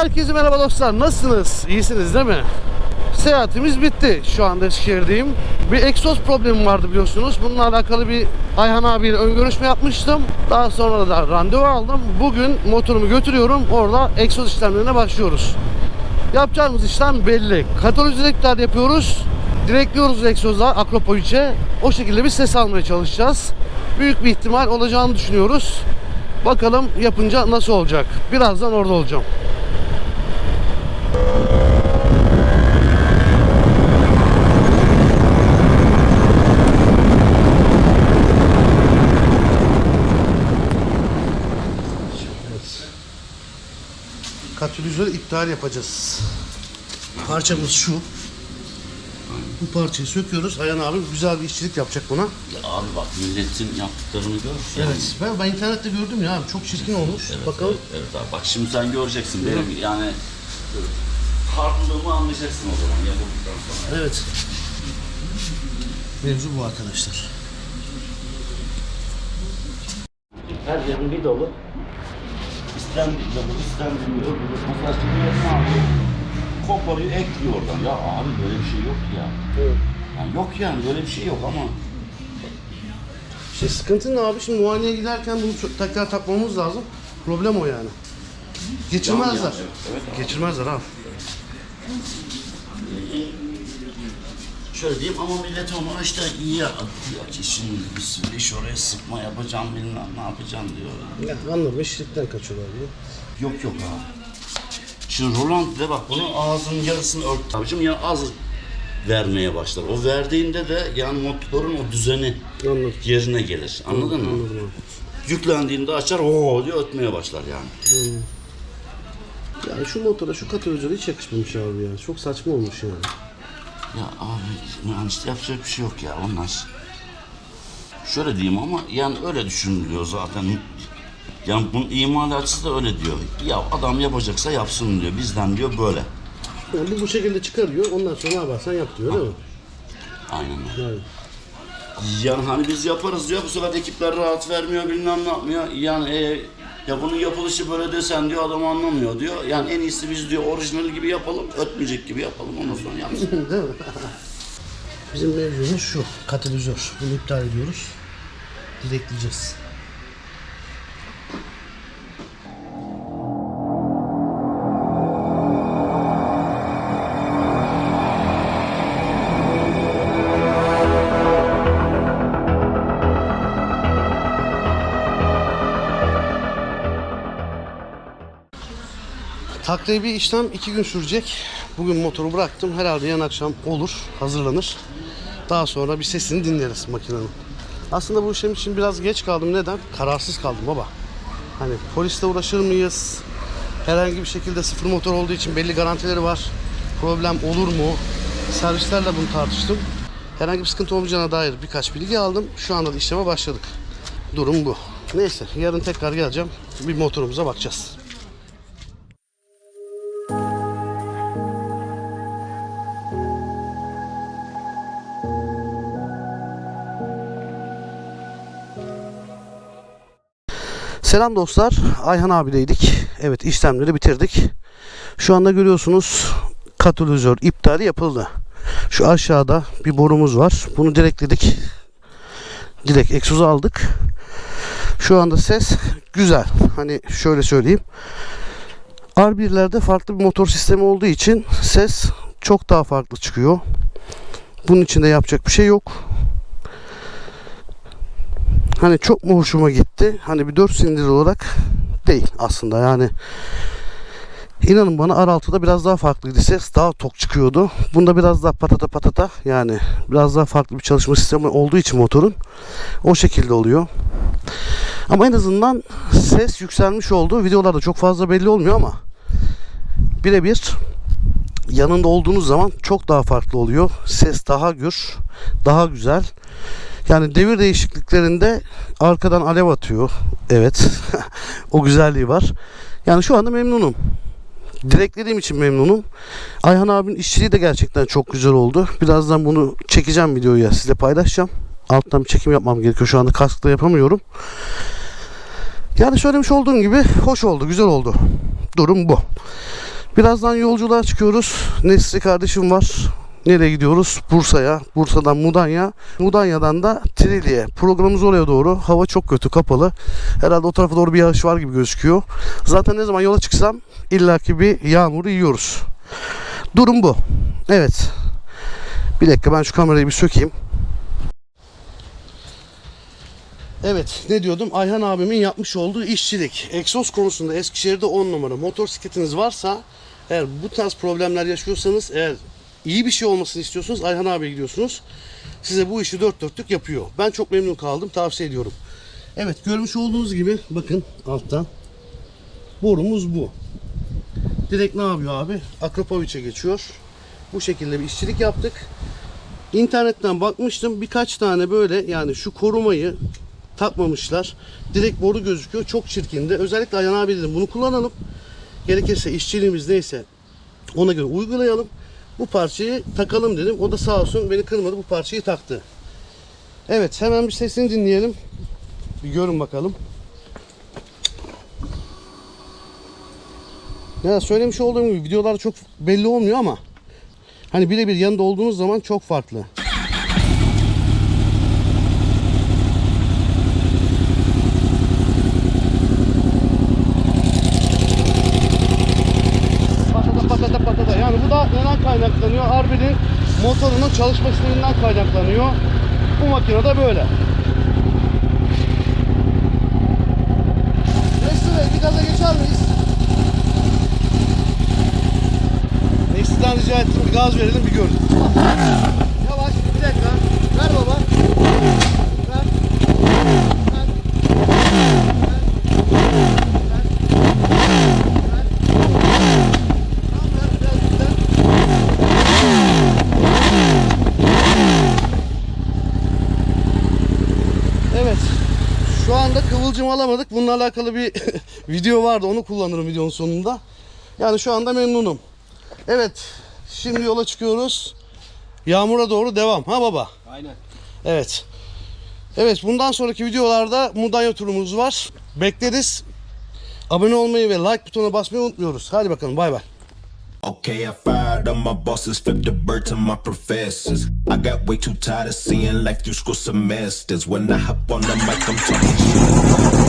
Herkese merhaba dostlar. Nasılsınız? İyisiniz değil mi? Seyahatimiz bitti. Şu anda Eskişehir'deyim. Bir egzoz problemim vardı biliyorsunuz. Bununla alakalı bir Ayhan abiyle ön görüşme yapmıştım. Daha sonra da randevu aldım. Bugün motorumu götürüyorum. Orada egzoz işlemlerine başlıyoruz. Yapacağımız işlem belli. Kataliz direktör yapıyoruz. Direkliyoruz egzoza Akropoviç'e. O şekilde bir ses almaya çalışacağız. Büyük bir ihtimal olacağını düşünüyoruz. Bakalım yapınca nasıl olacak. Birazdan orada olacağım. Katalizörü iptal yapacağız. Parçamız şu. Bu parçayı söküyoruz. Ayhan abi güzel bir işçilik yapacak buna. Ya abi bak milletin yaptıklarını gör. Evet. Ben, ben internette gördüm ya abi. Çok çirkin olmuş. Evet, Bakalım. Evet, evet abi bak şimdi sen göreceksin benim yani farklılığımı anlayacaksın o zaman yapıldıktan sonra. Evet. Mevzu bu arkadaşlar. Her yerin bir dolu. İsten yapıp isten bilmiyor. Mesela şimdi ne yapıyor? Koparıyor ekliyor oradan. Ya abi böyle bir şey yok ya. Yani yok yani böyle bir şey yok ama İşte sıkıntı ne abi? Şimdi muayeneye giderken bunu ço- tekrar takmamız lazım. Problem o yani. Geçirmezler. Evet. Geçirmezler abi. Şöyle diyeyim ama millet onu işte iyi ya ki şimdi bir sürü iş oraya sıkma yapacağım bilmem ne yapacağım diyor. Ya anladım. İşlikten kaçıyorlar diyor. Yok yok abi. Şimdi Roland de bak bunu ağzının yarısını ört. Abicim yani az vermeye başlar. O verdiğinde de yani motorun o düzeni Anladım. yerine gelir. Anladın mı? Anladım. Yüklendiğinde açar o diye ötmeye başlar yani. Yani şu motora şu katalizöre hiç yakışmamış abi ya. Çok saçma olmuş yani. Ya abi yani işte yapacak bir şey yok ya onlar. Şöyle diyeyim ama yani öyle düşünülüyor zaten. Yani bunun imalatçısı da öyle diyor. Ya adam yapacaksa yapsın diyor. Bizden diyor böyle. Yani bu bu şekilde çıkarıyor. Ondan sonra ne yaparsan yap diyor değil mi? Aynen öyle. Yani. Yani hani biz yaparız diyor bu sefer ekipler rahat vermiyor bilmem ne yapmıyor. Yani e, ya bunun yapılışı böyle desen diyor adam anlamıyor diyor. Yani en iyisi biz diyor orijinal gibi yapalım, ötmeyecek gibi yapalım ondan sonra yapsın. Değil mi? Bizim mevzumuz şu. Katalizör. Bunu iptal ediyoruz. Direkleyeceğiz. Takribi işlem iki gün sürecek. Bugün motoru bıraktım. Herhalde yarın akşam olur, hazırlanır. Daha sonra bir sesini dinleriz makinenin. Aslında bu işlem için biraz geç kaldım. Neden? Kararsız kaldım baba. Hani polisle uğraşır mıyız? Herhangi bir şekilde sıfır motor olduğu için belli garantileri var. Problem olur mu? Servislerle bunu tartıştım. Herhangi bir sıkıntı olmayacağına dair birkaç bilgi aldım. Şu anda da işleme başladık. Durum bu. Neyse yarın tekrar geleceğim. Bir motorumuza bakacağız. Selam dostlar. Ayhan abideydik. Evet işlemleri bitirdik. Şu anda görüyorsunuz katalizör iptali yapıldı. Şu aşağıda bir borumuz var. Bunu direkledik. Direkt egzozu aldık. Şu anda ses güzel. Hani şöyle söyleyeyim. R1'lerde farklı bir motor sistemi olduğu için ses çok daha farklı çıkıyor. Bunun için de yapacak bir şey yok. Hani çok mu hoşuma gitti? Hani bir 4 silindir olarak değil aslında yani. İnanın bana R6'da biraz daha farklıydı ses. Daha tok çıkıyordu. Bunda biraz daha patata patata yani biraz daha farklı bir çalışma sistemi olduğu için motorun o şekilde oluyor. Ama en azından ses yükselmiş oldu. Videolarda çok fazla belli olmuyor ama birebir yanında olduğunuz zaman çok daha farklı oluyor. Ses daha gür, daha güzel. Yani devir değişikliklerinde arkadan alev atıyor. Evet. o güzelliği var. Yani şu anda memnunum. Direklediğim için memnunum. Ayhan abinin işçiliği de gerçekten çok güzel oldu. Birazdan bunu çekeceğim videoya size paylaşacağım. Alttan bir çekim yapmam gerekiyor. Şu anda kaskla yapamıyorum. Yani söylemiş olduğum gibi hoş oldu, güzel oldu. Durum bu. Birazdan yolculuğa çıkıyoruz. Nesli kardeşim var. Nereye gidiyoruz? Bursa'ya. Bursa'dan Mudanya. Mudanya'dan da Trili'ye. Programımız oraya doğru. Hava çok kötü, kapalı. Herhalde o tarafa doğru bir yağış var gibi gözüküyor. Zaten ne zaman yola çıksam illaki bir yağmuru yiyoruz. Durum bu. Evet. Bir dakika ben şu kamerayı bir sökeyim. Evet ne diyordum? Ayhan abimin yapmış olduğu işçilik. Egzoz konusunda Eskişehir'de 10 numara. Motosikletiniz varsa eğer bu tarz problemler yaşıyorsanız eğer iyi bir şey olmasını istiyorsanız Ayhan abiye gidiyorsunuz. Size bu işi dört dörtlük yapıyor. Ben çok memnun kaldım. Tavsiye ediyorum. Evet görmüş olduğunuz gibi bakın alttan. Borumuz bu. Direkt ne yapıyor abi? Akropoviç'e geçiyor. Bu şekilde bir işçilik yaptık. İnternetten bakmıştım. Birkaç tane böyle yani şu korumayı takmamışlar. Direkt boru gözüküyor. Çok çirkindi. Özellikle Ayhan abi dedim bunu kullanalım. Gerekirse işçiliğimiz neyse ona göre uygulayalım. Bu parçayı takalım dedim. O da sağ olsun beni kırmadı. Bu parçayı taktı. Evet hemen bir sesini dinleyelim. Bir görün bakalım. Ya söylemiş olduğum gibi videolar çok belli olmuyor ama hani birebir yanında olduğunuz zaman çok farklı. Patata patata patata. Yani bu da neden kaynaklanıyor? Harbinin motorunun çalışma sisteminden kaynaklanıyor. Bu makine de böyle. Nesli Bey bir gaza geçer miyiz? Nesli'den rica ettim bir gaz verelim bir görün. Yavaş bir dakika. Ver baba. Ver. Ver. Tamam ver biraz güzel. Evet. Şu anda kıvılcım alamadık. Bununla alakalı bir video vardı. Onu kullanırım videonun sonunda. Yani şu anda memnunum. Evet. Şimdi yola çıkıyoruz. Yağmura doğru devam. Ha baba? Aynen. Evet. Evet bundan sonraki videolarda Mudanya turumuz var. Bekleriz. Abone olmayı ve like butonuna basmayı unutmuyoruz. Hadi bakalım bay bay. Okay, I fired all my bosses, flipped the bird to my professors. I got way too tired of seeing life through school semesters. When I hop on the mic, I'm talking shit.